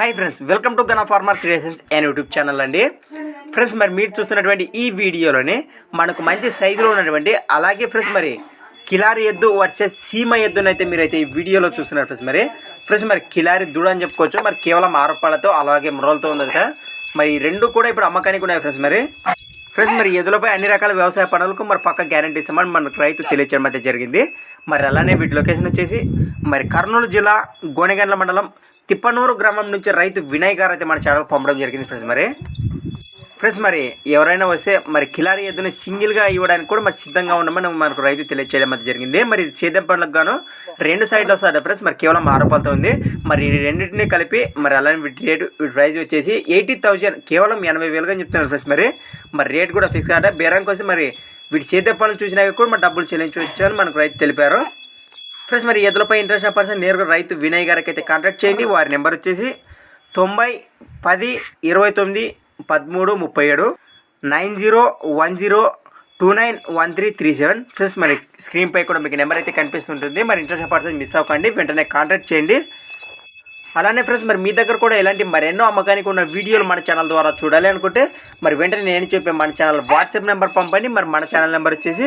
Hi friends welcome to Gana Farmer Creations and YouTube channel అండి. Friends మరి మీరు చూస్తున్నటువంటి ఈ వీడియోలోనే మనకు మంచి సైజులో ఉన్నటువంటి అలాగే ఫ్రెండ్స్ మరి కిలారి ఎద్దు వర్సెస్ సీమ ఎద్దునైతే మీరైతే ఈ వీడియోలో చూస్తున్నారు ఫ్రెండ్స్ మరి. ఫ్రెండ్స్ మరి కిలారి దూడ అని చెప్పుకోవచ్చు. మరి కేవలం ఆరోపణలతో అలాగే మురలతో ఉంది కదా మరి రెండు కూడా ఇప్పుడు అమ్మకానికి ఉన్నాయి ఫ్రెండ్స్ మరి. ఫ్రెండ్స్ మరి ఎదులపై అన్ని రకాల వ్యవసాయ పనులకు మరి పక్క గ్యారంటీ ఇస్తామని మనకు రైతు తెలియచేయడం అయితే జరిగింది. మరి అలానే వీటి లొకేషన్ వచ్చేసి మరి కర్నూలు జిల్లా గోనెగండ్ల మండలం తిప్పనూరు గ్రామం నుంచి రైతు వినయ్ గారు అయితే మన ఛానల్ పంపడం జరిగింది ఫ్రెండ్స్ మరి. ఫ్రెండ్స్ మరి ఎవరైనా వస్తే మరి కిలారి ఎద్దును సింగిల్గా ఇవ్వడానికి కూడా మరి సిద్ధంగా ఉండమని మనకు రైతు తెలియచేయడం అయితే జరిగింది. మరి సేద్యం పనులకు గాను రెండు సైడ్లు వస్తారు ఫ్రెండ్స్ మరి కేవలం ఆరోపాలతో ఉంది. మరి రెండింటిని కలిపి మరి అలానే వీటి రేటు వీటి వచ్చేసి ఎయిటీ థౌజండ్ కేవలం ఎనభై వేలుగా చెప్తున్నారు ఫ్రెండ్స్ మరి. మరి రేట్ కూడా ఫిక్స్ అంటే. బేరానికి వస్తే మరి వీటి సేద్య పనులు చూసినా కూడా మరి డబ్బులు చెల్లించవచ్చు అని మనకు రైతు తెలిపారు. ఫ్రెండ్స్ మరి ఎద్దులపై ఇంట్రెస్ట్ ఉన్న పర్సన్ నేరుగా రైతు వినయ్ గారికి అయితే కాంటాక్ట్ చేయండి. వారి నెంబర్ వచ్చేసి తొంభై పది ఇరవై తొమ్మిది పదమూడు ముప్పై ఏడు nine zero one zero two nine one three three seven. Friends మరి స్క్రీన్పై కూడా మీకు నెంబర్ అయితే కనిపిస్తుంటుంది. మరి ఇంట్రెస్ట్ పర్సన్ మిస్ అవ్వకండి. వెంటనే కాంటాక్ట్ చేయండి. అలానే ఫ్రెండ్స్ మరి మీ దగ్గర కూడా ఇలాంటి మరెన్నో అమ్మకానికి ఉన్న వీడియోలు మన ఛానల్ ద్వారా చూడాలి అనుకుంటే మరి వెంటనే నేను చెప్పే మన ఛానల్ వాట్సాప్ నెంబర్ పంపండి. మరి మన ఛానల్ నెంబర్ వచ్చేసి